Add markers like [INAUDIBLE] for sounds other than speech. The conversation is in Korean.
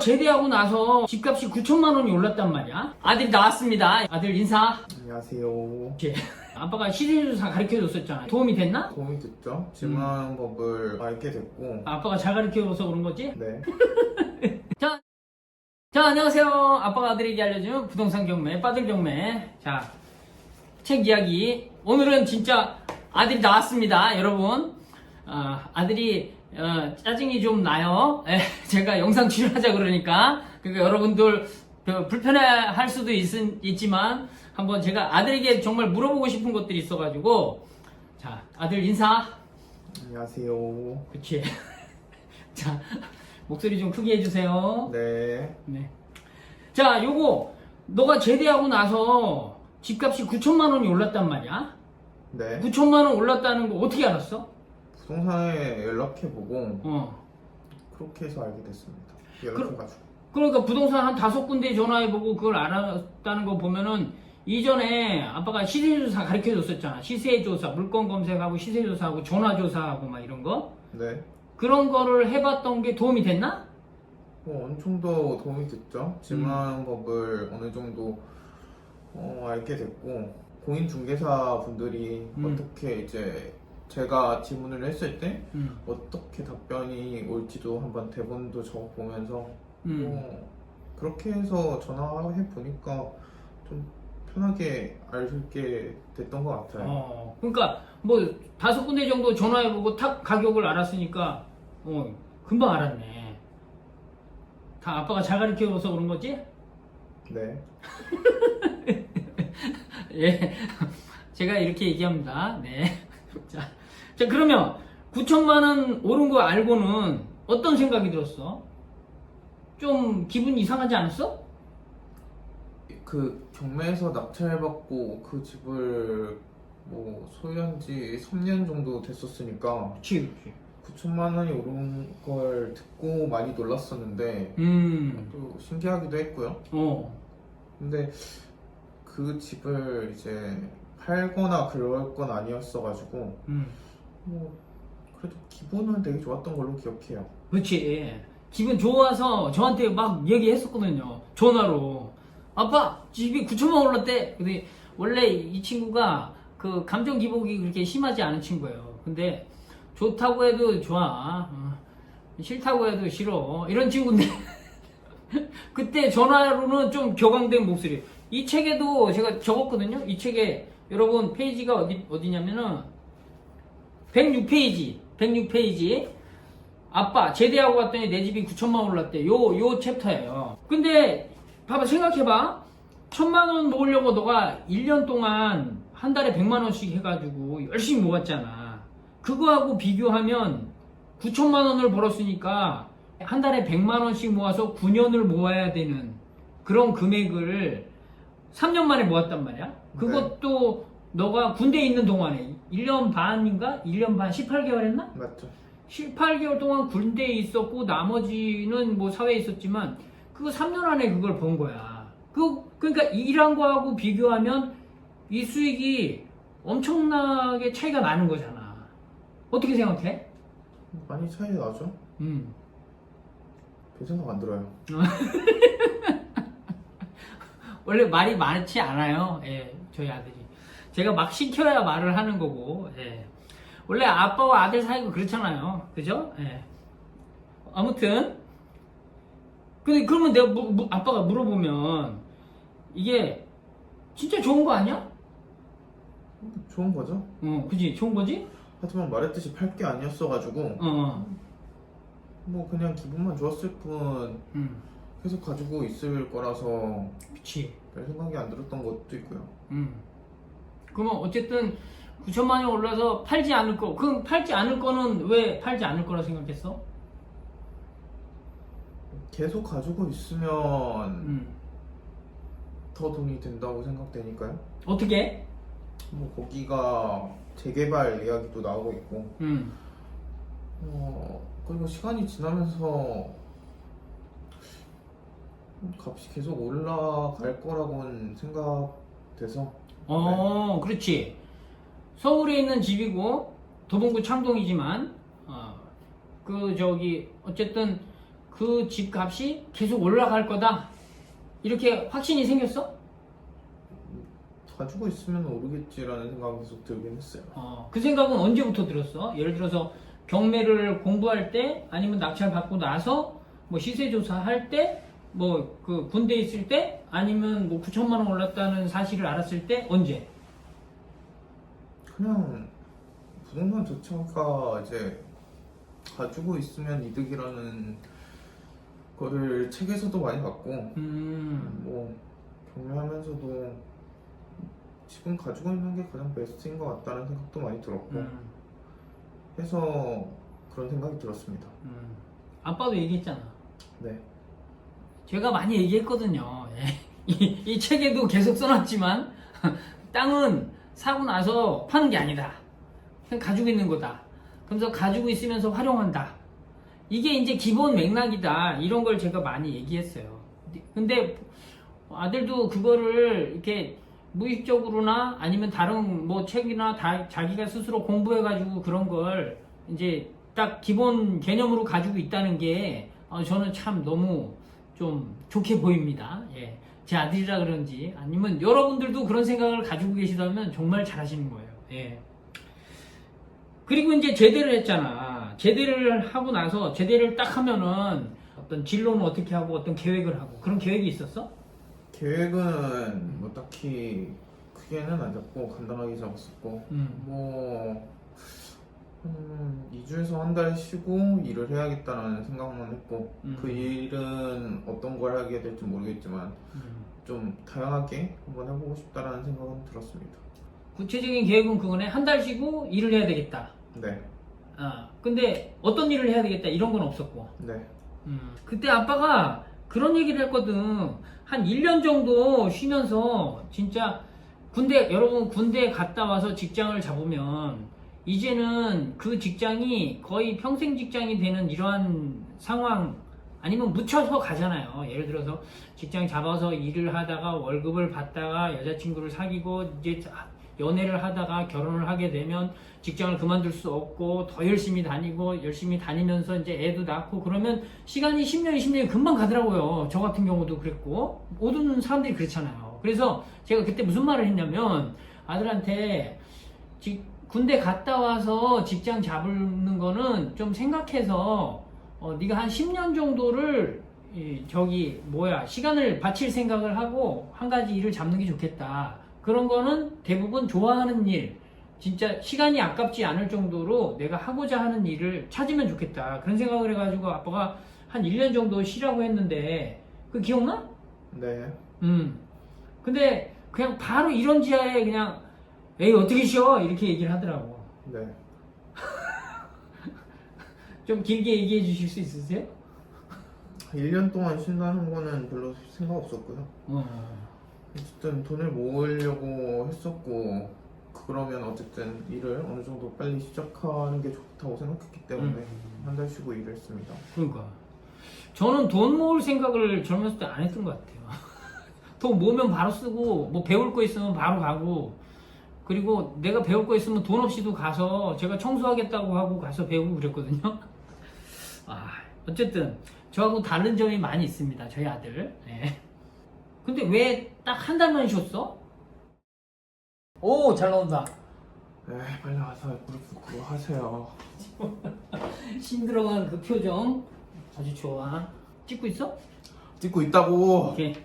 제대하고 나서 집값이 9천만 원이 올랐단 말이야. 아들이 나왔습니다. 아들 인사. 안녕하세요. 예. 아빠가 시세조사 가르쳐 줬었잖아. 도움이 됐나? 도움이 됐죠? 질문법을 알게 됐고, 아빠가 잘 가르쳐 줘서 그런 거지? 네. [LAUGHS] 자, 자 안녕하세요. 아빠가 아들에게 알려준 부동산 경매, 빠들 경매. 자, 책 이야기. 오늘은 진짜 아들이 나왔습니다, 여러분. 어, 아들이 어, 짜증이 좀 나요. 예, [LAUGHS] 제가 영상 출연하자 그러니까. 그러니까 여러분들 그 불편해 할 수도 있, 있지만 한번 제가 아들에게 정말 물어보고 싶은 것들이 있어가지고 자, 아들 인사. 안녕하세요. 그치. [LAUGHS] 자, 목소리 좀 크게 해주세요. 네. 네. 자, 요거, 너가 제대하고 나서 집값이 9천만 원이 올랐단 말이야? 네. 9천만 원 올랐다는 거 어떻게 알았어? 부동산에 연락해보고, 어. 그렇게 해서 알게 됐습니다. 연락해가지고. 그러니까 부동산 한 다섯 군데 전화해보고 그걸 알았다는 거 보면은 이전에 아빠가 시세조사 가르쳐 줬었잖아. 시세조사, 물건 검색하고 시세조사하고 전화조사하고 막 이런 거. 네. 그런 거를 해봤던 게 도움이 됐나? 뭐 엄청 더 도움이 됐죠? 질문법을 어느 정도 어, 알게 됐고, 공인중개사 분들이 음. 어떻게 이제 제가 질문을 했을 때 음. 어떻게 답변이 올지도 한번 대본도 적어보면서 음. 어, 그렇게 해서 전화해 보니까 좀 편하게 알게 됐던 것 같아요. 어, 그러니까 뭐 다섯 군데 정도 전화해보고 탁 가격을 알았으니까 어, 금방 알았네. 다 아빠가 잘 가르쳐줘서 그런 거지? 네. [LAUGHS] 예, 제가 이렇게 얘기합니다. 네. [LAUGHS] 자, 자 그러면 9천만 원 오른 거 알고는 어떤 생각이 들었어? 좀 기분 이상하지 않았어? 그 경매에서 낙찰받고 그 집을 뭐 소유한 지 3년 정도 됐었으니까 그렇지, 그렇지. 9천만 원이 오른 걸 듣고 많이 놀랐었는데 음, 또 신기하기도 했고요. 어, 근데 그 집을 이제 팔거나 그럴 건 아니었어가지고 음. 뭐 그래도 기분은 되게 좋았던 걸로 기억해요. 그렇지. 기분 좋아서 저한테 막 얘기했었거든요. 전화로. 아빠, 집이 9천만 올랐대. 근데 원래 이 친구가 그 감정 기복이 그렇게 심하지 않은 친구예요. 근데 좋다고 해도 좋아. 어, 싫다고 해도 싫어. 이런 친구인데. [LAUGHS] 그때 전화로는 좀 격앙된 목소리. 이 책에도 제가 적었거든요. 이 책에 여러분 페이지가 어디, 어디냐면은 106페이지. 106페이지. 아빠 제대하고 갔더니 내 집이 9천만 원 올랐대. 요 요 챕터예요. 근데 봐봐 생각해봐. 천만 원 모으려고 너가 1년 동안 한 달에 100만 원씩 해가지고 열심히 모았잖아. 그거하고 비교하면 9천만 원을 벌었으니까 한 달에 100만 원씩 모아서 9년을 모아야 되는 그런 금액을 3년 만에 모았단 말이야. 그것도 너가 군대에 있는 동안에 1년 반인가? 1년 반 18개월 했나? 맞죠? 18개월 동안 군대에 있었고 나머지는 뭐 사회에 있었지만 그거 3년 안에 그걸 번 거야. 그 그러니까 일한 거하고 비교하면 이 수익이 엄청나게 차이가 나는 거잖아. 어떻게 생각해? 많이 차이 나죠? 음. 별 생각 안 들어요. [LAUGHS] 원래 말이 많지 않아요. 예, 저희 아들이. 제가 막 시켜야 말을 하는 거고. 예. 원래 아빠와 아들 사이가 그렇잖아요. 그죠? 예. 아무튼 근데 그러면 내가 무- 무- 아빠가 물어보면 이게 진짜 좋은 거 아니야? 좋은 거죠? 어, 그지? 좋은 거지? 하지만 말했듯이 팔 게 아니었어가지고 어, 어. 뭐 그냥 기분만 좋았을 뿐 음, 계속 가지고 있을 거라서 그치. 별 생각이 안 들었던 것도 있고요. 음. 그러면 어쨌든 9천만 원이 올라서 팔지 않을 거. 그럼 팔지 않을 거는 왜 팔지 않을 거라 생각했어? 계속 가지고 있으면 음. 더 돈이 된다고 생각되니까요. 어떻게? 뭐 거기가 재개발 이야기도 나오고 있고 음. 어, 그리고 시간이 지나면서 값이 계속 올라갈 거라고는 생각 돼서 어, 그렇지. 서울에 있는 집이고 도봉구 창동이지만 어, 그 저기 어쨌든 그 집값이 계속 올라갈 거다. 이렇게 확신이 생겼어? 가지고 있으면 오르겠지라는 생각이 계속 들긴 했어요. 어, 그 생각은 언제부터 들었어? 예를 들어서 경매를 공부할 때 아니면 낙찰 받고 나서 뭐 시세 조사할 때 뭐 그 군대 에 있을 때 아니면 뭐 9천만 원 올랐다는 사실을 알았을 때 언제? 그냥 부동산 자체가 이제 가지고 있으면 이득이라는 거를 책에서도 많이 봤고 음, 뭐 경매하면서도 지금 가지고 있는 게 가장 베스트인 것 같다는 생각도 많이 들었고 음, 해서 그런 생각이 들었습니다. 음. 아빠도 얘기했잖아. 네, 제가 많이 얘기했거든요. 예. 이, 이 책에도 계속 써놨지만 땅은 사고 나서 파는 게 아니다. 그냥 가지고 있는 거다. 그러면서 가지고 있으면서 활용한다. 이게 이제 기본 맥락이다. 이런 걸 제가 많이 얘기했어요. 근데 아들도 그거를 이렇게 무의식적으로나 아니면 다른 뭐 책이나 다 자기가 스스로 공부해가지고 그런 걸 이제 딱 기본 개념으로 가지고 있다는 게 어, 저는 참 너무 좀 좋게 보입니다. 예. 제 아들이라 그런지 아니면 여러분들도 그런 생각을 가지고 계시다면 정말 잘하시는 거예요. 예. 그리고 이제 제대를 했잖아. 제대를 하고 나서 제대를 딱 하면은 어떤 진로는 어떻게 하고 어떤 계획을 하고 그런 계획이 있었어? 계획은 뭐 딱히 크게는 안 잡고 간단하게 잡았었고 음. 뭐 음, 2주에서 한 달 쉬고 일을 해야겠다는 생각만 했고 음. 그 일은 어떤 걸 하게 될지 모르겠지만 음. 좀 다양하게 한번 해보고 싶다라는 생각은 들었습니다. 구체적인 계획은 그거네. 한 달 쉬고 일을 해야 되겠다. 네, 아, 근데 어떤 일을 해야 되겠다 이런 건 없었고. 네, 음. 그때 아빠가 그런 얘기를 했거든. 한 1년 정도 쉬면서 진짜 군대, 여러분 군대 갔다 와서 직장을 잡으면 이제는 그 직장이 거의 평생 직장이 되는 이러한 상황 아니면 묻혀서 가잖아요. 예를 들어서 직장 잡아서 일을 하다가 월급을 받다가 여자친구를 사귀고 이제 연애를 하다가 결혼을 하게 되면 직장을 그만둘 수 없고 더 열심히 다니고 열심히 다니면서 이제 애도 낳고 그러면 시간이 10년, 20년이 금방 가더라고요. 저 같은 경우도 그랬고 모든 사람들이 그렇잖아요. 그래서 제가 그때 무슨 말을 했냐면 아들한테 직- 군대 갔다 와서 직장 잡는 거는 좀 생각해서 어, 네가 한 10년 정도를 이, 저기 뭐야 시간을 바칠 생각을 하고 한 가지 일을 잡는 게 좋겠다. 그런 거는 대부분 좋아하는 일, 진짜 시간이 아깝지 않을 정도로 내가 하고자 하는 일을 찾으면 좋겠다. 그런 생각을 해가지고 아빠가 한 1년 정도 쉬라고 했는데 그 기억나? 네. 음. 근데 그냥 바로 이런 지하에 그냥 에이 어떻게 쉬어? 이렇게 얘기를 하더라고. 네. [LAUGHS] 좀 길게 얘기해 주실 수 있으세요? 1년 동안 쉰다는 거는 별로 생각 없었고요. 어. 어쨌든 돈을 모으려고 했었고 그러면 어쨌든 일을 어느 정도 빨리 시작하는 게 좋다고 생각했기 때문에 음. 한 달 쉬고 일을 했습니다. 그러니까 저는 돈 모을 생각을 젊었을 때 안 했던 것 같아요. [LAUGHS] 돈 모으면 바로 쓰고 뭐 배울 거 있으면 바로 가고 그리고 내가 배울 거 있으면 돈 없이도 가서 제가 청소하겠다고 하고 가서 배우고 그랬거든요. 아 어쨌든 저하고 다른 점이 많이 있습니다. 저희 아들. 네. 근데 왜 딱 한 달만 쉬었어? 오 잘 나온다. 에 빨리 와서 무릎 꿇고 하세요. [LAUGHS] 힘들어간 그 표정 아주 좋아. 찍고 있어? 찍고 있다고. 오케이.